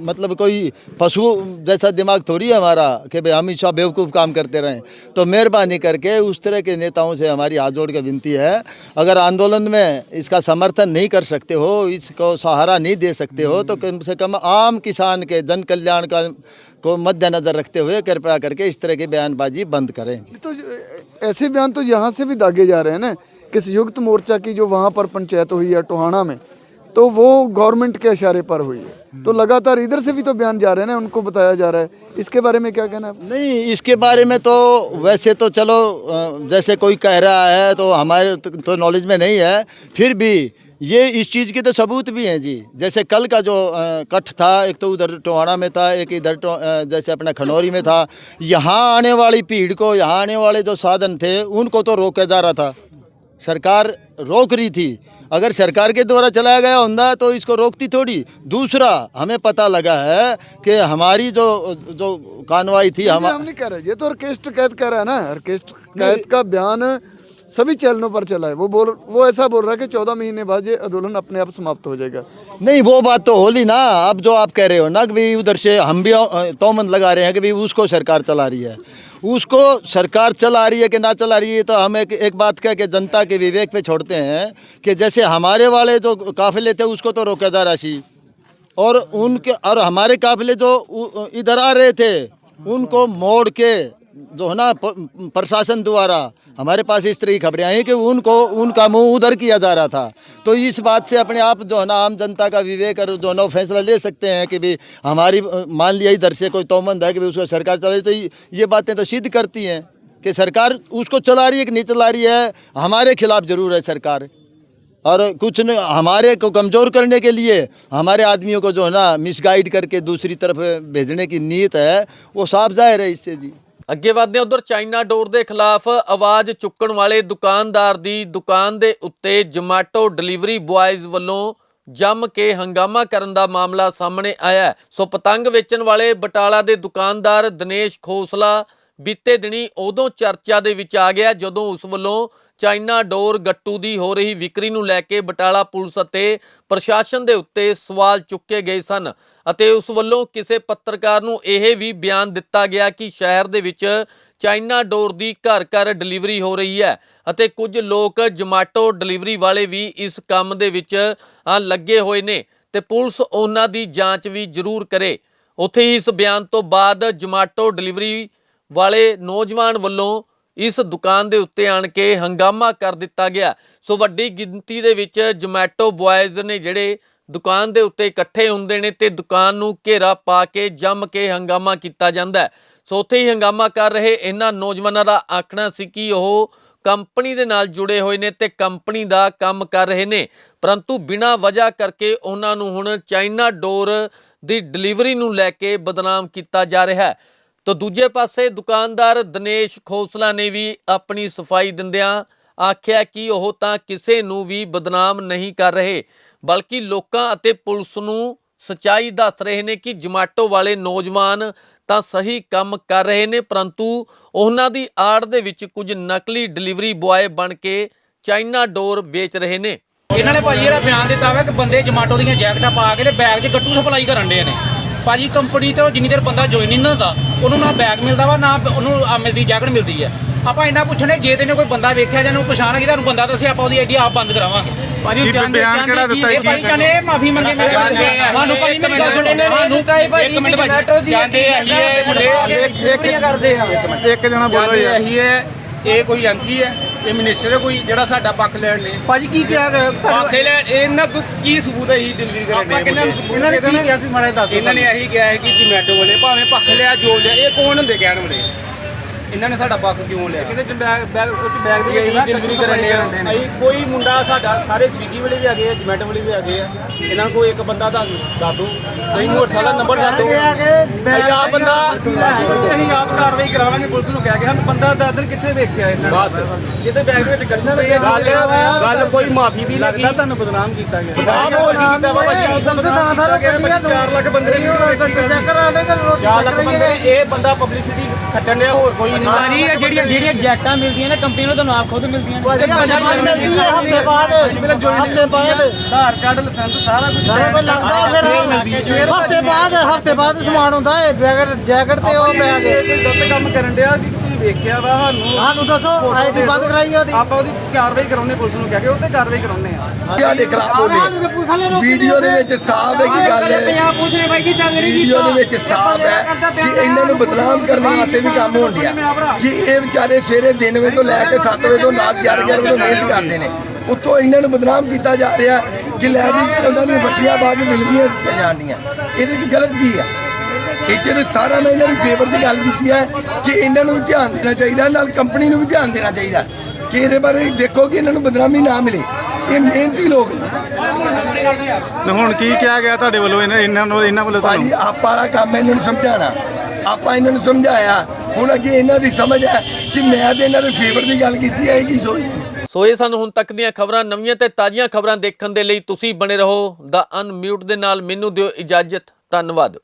मतलब कोई पशु जैसा दिमाग थोड़ी है हमारा कि भाई हमेशा बेवकूफ़ काम करते रहें। तो मेहरबानी करके उस तरह के नेताओं से हमारी हाथ जोड़ के विनती है। अगर आंदोलन में इसका समर्थन नहीं कर सकते हो, इसको सहारा नहीं दे सकते हो तो कम से कम आम किसान के जन कल्याण का, को मद्देनज़र रखते हुए कृपया करके इस तरह की बयानबाजी बंद करें। तो ऐसे बयान तो यहाँ से भी दागे जा रहे हैं ना? किस युक्त मोर्चा की जो वहाँ पर पंचायत हुई है, टोहाना में तो वो गवर्नमेंट के इशारे पर हुई है। तो लगातार इधर से भी तो बयान जा रहे हैं ना उनको बताया जा रहा है। इसके बारे में क्या कहना है? नहीं इसके बारे में तो वैसे तो चलो जैसे कोई कह रहा है तो हमारे तो- तो नॉलेज में नहीं है। फिर भी ये इस चीज़ के तो सबूत भी हैं जी। जैसे कल का जो कट था एक तो उधर टोहाना में था एक इधर जैसे अपना खनौरी में था। यहाँ आने वाली भीड़ को यहाँ आने वाले जो साधन थे उनको तो रोका जा रहा था। सरकार रोक रही थी। अगर सरकार के द्वारा चलाया गया होता तो इसको रोकती थोड़ी। दूसरा हमें पता लगा है कि हमारी जो जो कानवाई थी हम नहीं कह रहे ये तो ऑर्केस्ट्र कैद कह रहा है ना। ऑर्केस्ट्र कैद का बयान सभी चैनलों पर चला है। वो बोल वो ऐसा बोल रहा है कि चौदह महीने बाद ये आंदोलन अपने आप समाप्त हो जाएगा। नहीं वो बात तो होली ना। अब जो आप कह रहे हो ना कि भाई उधर से हम भी तोमन लगा रहे हैं कि भाई उसको सरकार चला रही है। उसको सरकार चला रही है कि ना चला रही है तो हम एक एक बात कह के जनता के विवेक पे छोड़ते हैं कि जैसे हमारे वाले जो काफिले थे, उसको तो रोका जा राशि और उनके, और हमारे काफिले जो इधर आ रहे थे, उनको मोड़ के जो है ना प्रशासन द्वारा हमारे पास इस तरह की खबरें आई कि उनको, उनका मुँह उधर किया जा रहा था। तो इस बात से अपने आप जो है ना, आम जनता का विवेक और जो है ना फैसला ले सकते हैं कि भी हमारी मान लिया इधर से कोई तोमंद है कि उसको सरकार चला रही तो ये- ये बातें तो सिद्ध करती हैं कि सरकार उसको चला रही है कि नहीं चला रही है, हमारे खिलाफ ज़रूर है सरकार। और कुछ न, हमारे को कमज़ोर करने के लिए हमारे आदमियों को जो है ना मिसगाइड करके दूसरी तरफ़ भेजने की नीयत है, वो साफ़ ज़ाहिर है इससे जी। ਅੱਗੇ ਵਧਦੇ ਉਧਰ, ਚਾਈਨਾ ਡੋਰ ਦੇ ਖਿਲਾਫ ਆਵਾਜ਼ ਚੁੱਕਣ ਵਾਲੇ ਦੁਕਾਨਦਾਰ ਦੀ ਦੁਕਾਨ ਦੇ ਉੱਤੇ ਜਮਾਟੋ ਡਿਲੀਵਰੀ ਬੁਆਇਜ਼ ਵੱਲੋਂ ਜੰਮ ਕੇ ਹੰਗਾਮਾ ਕਰਨ ਦਾ ਮਾਮਲਾ ਸਾਹਮਣੇ ਆਇਆ ਸੋ ਪਤੰਗ ਵੇਚਣ ਵਾਲੇ ਬਟਾਲਾ ਦੇ ਦੁਕਾਨਦਾਰ ਦਿਨੇਸ਼ ਖੋਸਲਾ ਬੀਤੇ ਦਿਨੀ ਉਦੋਂ ਚਰਚਾ ਦੇ ਵਿੱਚ ਆ ਗਿਆ ਜਦੋਂ ਉਸ ਵੱਲੋਂ ਚਾਈਨਾ ਡੋਰ ਗੱਟੂ ਦੀ ਹੋ ਰਹੀ ਵਿਕਰੀ ਨੂੰ ਲੈ ਕੇ ਬਟਾਲਾ ਪੁਲਿਸ ਅਤੇ ਪ੍ਰਸ਼ਾਸਨ ਦੇ ਉੱਤੇ ਸਵਾਲ ਚੁੱਕੇ ਗਏ ਸਨ ਅਤੇ ਉਸ ਵੱਲੋਂ ਕਿਸੇ ਪੱਤਰਕਾਰ ਨੂੰ ਇਹ ਵੀ ਬਿਆਨ ਦਿੱਤਾ ਗਿਆ ਕਿ ਸ਼ਹਿਰ ਦੇ ਵਿੱਚ ਚਾਈਨਾ ਡੋਰ ਦੀ ਘਰ ਘਰ ਡਿਲੀਵਰੀ ਹੋ ਰਹੀ ਹੈ ਅਤੇ ਕੁਝ ਲੋਕ ਜਮਾਟੋ ਡਿਲੀਵਰੀ ਵਾਲੇ ਵੀ ਇਸ ਕੰਮ ਦੇ ਵਿੱਚ ਲੱਗੇ ਹੋਏ ਨੇ ਤੇ ਪੁਲਿਸ ਉਹਨਾਂ ਦੀ ਜਾਂਚ ਵੀ ਜ਼ਰੂਰ ਕਰੇ। ਉੱਥੇ ਹੀ ਇਸ ਬਿਆਨ ਤੋਂ ਬਾਅਦ ਜਮਾਟੋ ਡਿਲੀਵਰੀ ਵਾਲੇ ਨੌਜਵਾਨ ਵੱਲੋਂ ਇਸ ਦੁਕਾਨ ਦੇ ਉੱਤੇ ਆਣ ਕੇ ਹੰਗਾਮਾ ਕਰ ਦਿੱਤਾ ਗਿਆ। ਸੋ ਵੱਡੀ ਗਿਣਤੀ ਦੇ ਵਿੱਚ ਜ਼ੋਮੈਟੋ ਬੁਆਇਜ਼ ਨੇ ਜਿਹੜੇ ਦੁਕਾਨ ਦੇ ਉੱਤੇ ਇਕੱਠੇ ਹੁੰਦੇ ਨੇ ਤੇ ਦੁਕਾਨ ਨੂੰ ਘੇਰਾ ਪਾ ਕੇ ਜੰਮ ਕੇ ਹੰਗਾਮਾ ਕੀਤਾ ਜਾਂਦਾ ਸੋ ਉੱਥੇ ਹੀ ਹੰਗਾਮਾ ਕਰ ਰਹੇ ਇਹਨਾਂ ਨੌਜਵਾਨਾਂ ਦਾ ਆਖਣਾ ਸੀ ਕਿ ਉਹ ਕੰਪਨੀ ਦੇ ਨਾਲ ਜੁੜੇ ਹੋਏ ਨੇ ਤੇ ਕੰਪਨੀ ਦਾ ਕੰਮ ਕਰ ਰਹੇ ਨੇ। ਪਰੰਤੂ ਬਿਨਾਂ ਵਜ੍ਹਾ ਕਰਕੇ ਉਹਨਾਂ ਨੂੰ ਹੁਣ ਚਾਈਨਾ ਡੋਰ ਦੀ ਡਿਲੀਵਰੀ ਨੂੰ ਲੈ ਕੇ ਬਦਨਾਮ ਕੀਤਾ ਜਾ ਰਿਹਾ ਹੈ। ਤਾਂ ਦੂਜੇ ਪਾਸੇ ਦੁਕਾਨਦਾਰ ਦਿਨੇਸ਼ ਖੋਸਲਾ ਨੇ ਵੀ ਆਪਣੀ ਸਫ਼ਾਈ ਦਿੰਦਿਆਂ ਆਖਿਆ ਕਿ ਉਹ ਤਾਂ ਕਿਸੇ ਨੂੰ ਵੀ ਬਦਨਾਮ ਨਹੀਂ ਕਰ ਰਹੇ, ਬਲਕਿ ਲੋਕਾਂ ਅਤੇ ਪੁਲਿਸ ਨੂੰ ਸਚਾਈ ਦੱਸ ਰਹੇ ਨੇ ਕਿ ਜਮਾਟੋ ਵਾਲੇ ਨੌਜਵਾਨ ਤਾਂ ਸਹੀ ਕੰਮ ਕਰ ਰਹੇ ਨੇ, ਪਰੰਤੂ ਉਹਨਾਂ ਦੀ ਆੜ ਦੇ ਵਿੱਚ ਕੁਝ ਨਕਲੀ ਡਿਲੀਵਰੀ ਬੁਆਏ ਬਣ ਕੇ ਚਾਈਨਾ ਡੋਰ ਵੇਚ ਰਹੇ ਨੇ। ਇਹਨਾਂ ਨੇ ਭਾਜੀ ਜਿਹੜਾ ਬਿਆਨ ਦਿੱਤਾ ਵਾ ਕਿ ਬੰਦੇ ਜਮਾਟੋ ਦੀਆਂ ਜੈਕਟਾਂ ਪਾ ਕੇ ਤੇ ਬੈਗ 'ਚ ਗੱਟੂ ਸਪਲਾਈ ਕਰਨ ਦੇ ਨੇ। ਭਾਜੀ ਕੰਪਨੀ ਤੋਂ ਜਿੰਨੀ ਦੇਰ ਬੰਦਾ ਜੁਆਇਨ ਨਹੀਂ ਹੁੰਦਾ ਉਹਨੂੰ ਨਾ ਬੈਗ ਮਿਲਦਾ ਵਾ ਨਾ ਉਹਨੂੰ ਆ ਮਿਲਦੀ ਜੈਕਟ ਮਿਲਦੀ ਹੈ ਆਪਾਂ ਇੰਨਾ ਪੁੱਛਣੇ ਜੇ ਤੈਨੂੰ ਕੋਈ ਬੰਦਾ ਵੇਖਿਆ ਜਾਂ ਨੂੰ ਪਛਾਣ ਕੇ ਤੁਹਾਨੂੰ ਬੰਦਾ ਦੱਸੇ ਆਪਾਂ ਉਹਦੀ ਆਈਡੀ ਆਪ ਬੰਦ ਕਰਾਵਾਂਗੇ। ਭਾਜੀ ਬਿਆਨ ਕਿਹੜਾ ਦਿੱਤਾ ਇਹ ਭਾਜੀ ਕਨੇ ਮਾਫੀ ਮੰਗੇ ਮੇਰੇ ਸਾਨੂੰ ਭਾਜੀ ਮੇਰੀ ਗੱਲ ਸੁਣੋ। ਸਾਨੂੰ ਇੱਕ ਮਿੰਟ ਭਾਜੀ। ਜਾਂਦੇ ਆਹੀ ਹੈ ਮੁੰਡੇ ਕਰਦੇ ਆ ਇੱਕ ਜਣਾ ਬੋਲੋ ਯਾਰ। ਇਹੀ ਹੈ ਇਹ ਕੋਈ ਐਮਸੀ ਹੈ? ਇਹ ਮਿਨਿਸਟਰ ਹੈ ਕੋਈ ਜਿਹੜਾ ਸਾਡਾ ਪੱਖ ਲੈਣ ਨੇ ਭਾਜੀ ਕੀ ਕਿਹਾ ਗਿਆ? ਪੱਖ ਲੈਣ ਇਹਨਾਂ ਕੋਲ ਕੀ ਸਬੂਤ ਹੈ ਇਹ ਡਿਲੀਵਰੀ ਕਰਨ ਇਹਨਾਂ ਨੇ ਕੀ ਕਿਹਾ ਸੀ? ਮਾੜਾ ਦੱਸ ਇਹਨਾਂ ਨੇ ਇਹੀ ਕਿਹਾ ਹੈ ਕਿ ਜਮੈਟੋ ਵਾਲੇ ਭਾਵੇਂ ਪੱਖ ਲਿਆ ਜੋ ਲਿਆ ਇਹ ਕੌਣ ਹੁੰਦੇ ਕਹਿਣ ਵਾਲੇ? ਇਹਨਾਂ ਨੇ ਸਾਡਾ ਪੱਖ ਕਿਉਂ ਲਿਆ? ਕਿਤੇ ਚ ਬੈਗ ਬੈਗ ਉੱਚ ਬੈਗ ਦੀ ਡਿਲੀਵਰੀ ਕਰਨ ਦੇ ਅਸੀਂ ਕੋਈ ਮੁੰਡਾ ਸਾਡਾ ਸਾਰੇ ਸਵੀਗੀ ਵਾਲੇ ਵੀ ਹੈਗੇ ਆ ਜਮੈਟੋ ਵਾਲੇ ਵੀ ਹੈਗੇ ਆ। ਇਹਨਾਂ ਨੂੰ ਕੋਈ ਇੱਕ ਬੰਦਾ ਦੱਸ ਦੱਸ ਦਿਓ ਤੁਸੀਂ ਮੋਟਰਸਾਈਕਲ ਦਾ ਨੰਬਰ ਦੱਸ ਦਿਓ। ਅਸੀਂ ਆਪ ਬੰਦਾ ਅਸੀਂ ਆਪ ਕਾਰਵਾਈ ਕਰਾਵਾਂਗੇ ਪੁਲਿਸ ਨੂੰ ਕਹਿ ਕੇ। ਸਾਨੂੰ ਬੰਦਾ ਦੱਸ ਦੇਣ ਕਿੱਥੇ ਵੇਖਿਆ ਇਹਨਾਂ ਬਸ। ਜਿੱਤੇ ਬੈਗ ਦੇ ਵਿੱਚ ਗੱਡੀਆਂ ਪਈਆਂ ਗੱਲ ਗੱਲ ਕੋਈ ਮਾਫੀ ਦੀ ਨਹੀਂ। ਲੱਗਦਾ ਤੁਹਾਨੂੰ ਬਦਨਾਮ ਕੀਤਾ ਗਿਆ। ਬਦਨਾਮ ਹੋ ਕੀਤਾ ਬਾਬਾ ਜੀ ਉਦੋਂ ਬਦਨਾਮ ਕੀਤਾ 4 ਲੱਖ ਬੰਦੇ ਚੈੱਕ ਕਰਾ ਦੇ 4 ਲੱਖ ਬੰਦੇ ਇਹ ਬੰਦਾ ਪਬਲਿਸਿਟੀ ਖੱਟਣ ਡਿਆ ਹੋਰ ਕੋਈ ਭਾਜੀ ਇਹ ਜਿਹੜੀਆਂ ਜਿਹੜੀਆਂ ਜੈਕਟਾਂ ਮਿਲਦੀਆਂ ਨੇ ਕੰਪਨੀ ਨੂੰ ਤੁਹਾਨੂੰ ਆਪ ਖੁਦ ਮਿਲਦੀਆਂ ਨੇ। ਹਫ਼ਤੇ ਬਾਅਦ। ਹਫ਼ਤੇ ਬਾਅਦ। ਆਧਾਰ ਕਾਰਡ ਲਾਇਸੈਂਸ ਸਾਰਾ ਕੁਝ ਲੱਗਦਾ ਫਿਰ ਹਫ਼ਤੇ ਬਾਅਦ ਹਫ਼ਤੇ ਬਾਅਦ ਸਮਾਨ ਹੁੰਦਾ ਹੈ ਜੈਕਟ ਜੈਕਟ ਤੇ ਉਹ ਬੈਗ। ਕੋਈ ਗਲਤ ਕੰਮ ਕਰਨ ਡਿਆ ਜੀ ਤੁਸੀਂ ਵੇਖਿਆ ਵਾ ਸਾਨੂੰ। ਸਾਨੂੰ ਦੱਸੋ ਆਈਡੀ ਬੰਦ ਕਰਾਈ ਉਹਦੀ। ਆਪਾਂ ਉਹਦੀ ਕਾਰਵਾਈ ਕਰਾਉਣੇ ਪੁਲਿਸ ਨੂੰ ਕਹਿ ਕੇ ਉਹਤੇ ਕਾਰਵਾਈ ਕਰਾਉਣੇ ਆ ਸਾਡੇ ਖਿਲਾਫ ਬੋਲੇ? ਵੀਡੀਓ ਦੇ ਵਿੱਚ ਸਾਫ਼ ਹੈ ਕਿ ਗੱਲ? ਹੈ ਪੰਜਾਬ ਪੁਲਿਸ ਨੇ ਬਾਈ ਜੀ ਤੰਗ ਨਹੀਂ ਵੀਡੀਓ ਦੇ ਵਿੱਚ ਸਾਫ਼ ਹੈ ਕਿ ਇਹਨਾਂ ਨੂੰ ਬਦਨਾਮ ਕਰਨ ਵਾਸਤੇ ਵੀ ਕੰਮ ਹੋਣ ਡਿਆ ਕਿ ਇਹ ਵਿਚਾਰੇ ਸਵੇਰੇ ਦਿਨ ਵਜੇ ਤੋਂ ਲੈ ਕੇ 7 ਵਜੇ ਤੋਂ ਰਾਤ 11 ਵਜੇ ਤੋਂ ਮਿਹਨਤ ਕਰਦੇ ਨੇ। ਉੱਤੋਂ ਇਹਨਾਂ ਨੂੰ ਬਦਨਾਮ ਕੀਤਾ ਜਾ ਰਿਹਾ ਕਿ ਲੈ ਵੀ ਉਹਨਾਂ ਦੀਆਂ ਵੱਟੀਆਂ ਬਾਅਦ ਡਿਲੀਵਰੀਆਂ ਦਿੱਤੀਆਂ ਜਾਂਦੀਆਂ ਇਹਦੇ 'ਚ ਗਲਤ ਕੀ ਆ? ਇਹ 'ਚ ਤਾਂ ਸਾਰਾ ਮੈਂ ਇਹਨਾਂ ਦੀ ਫੇਵਰ 'ਚ ਗੱਲ ਕੀਤੀ ਹੈ ਕਿ ਇਹਨਾਂ ਨੂੰ ਵੀ ਧਿਆਨ ਦੇਣਾ ਚਾਹੀਦਾ ਨਾਲ ਕੰਪਨੀ ਨੂੰ ਵੀ ਧਿਆਨ ਦੇਣਾ ਚਾਹੀਦਾ ਕਿ ਇਹਦੇ ਬਾਰੇ ਦੇਖੋ ਕਿ ਇਹਨਾਂ ਨੂੰ ਬਦਨਾਮੀ ਨਾ ਮਿਲੇ। ਇਹ ਮਿਹਨਤੀ ਲੋਕ ਨੇ। ਹੁਣ ਕੀ ਕਿਹਾ ਗਿਆ ਤੁਹਾਡੇ ਵੱਲੋਂ? ਇਹਨਾਂ ਇਹਨਾਂ ਨੂੰ ਇਹਨਾਂ ਵੱਲੋਂ ਭਾਜੀ ਆਪਾਂ ਦਾ ਕੰਮ ਹੈ ਇਹਨਾਂ ਨੂੰ ਸਮਝਾਉਣਾ। ਆਪਾਂ ਇਹਨਾਂ ਨੂੰ ਸਮਝਾਇਆ। ਹੁਣ ਅੱਗੇ ਇਹਨਾਂ ਦੀ ਸਮਝ ਹੈ ਕਿ ਮੈਂ ਤੇ ਇਹਨਾਂ ਦੇ ਫੇਵਰ ਦੀ ਗੱਲ ਕੀਤੀ ਹੈ ਇਹ ਕੀ ਸੋਚਦੇ ਸੋ ਇਹ ਸਾਨੂੰ ਹੁਣ ਤੱਕ ਦੀਆਂ ਖਬਰਾਂ। ਨਵੀਆਂ ਤੇ ਤਾਜ਼ੀਆਂ ਖਬਰਾਂ ਦੇਖਣ ਦੇ ਲਈ ਤੁਸੀਂ ਬਣੇ ਰਹੋ। ਦਾ ਅਨਮਿਊਟ ਦੇ ਨਾਲ ਮੈਨੂੰ ਦਿਓ ਇਜਾਜ਼ਤ। ਧੰਨਵਾਦ।